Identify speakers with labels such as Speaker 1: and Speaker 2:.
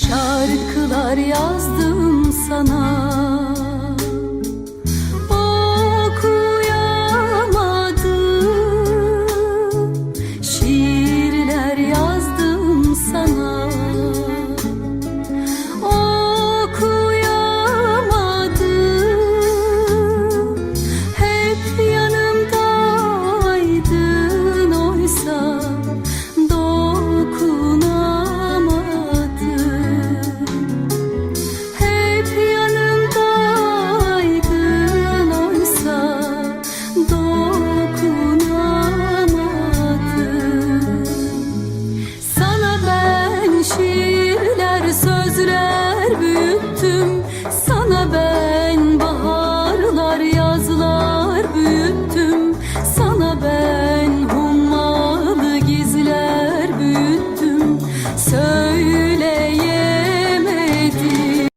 Speaker 1: Şarkılar yazdım sana.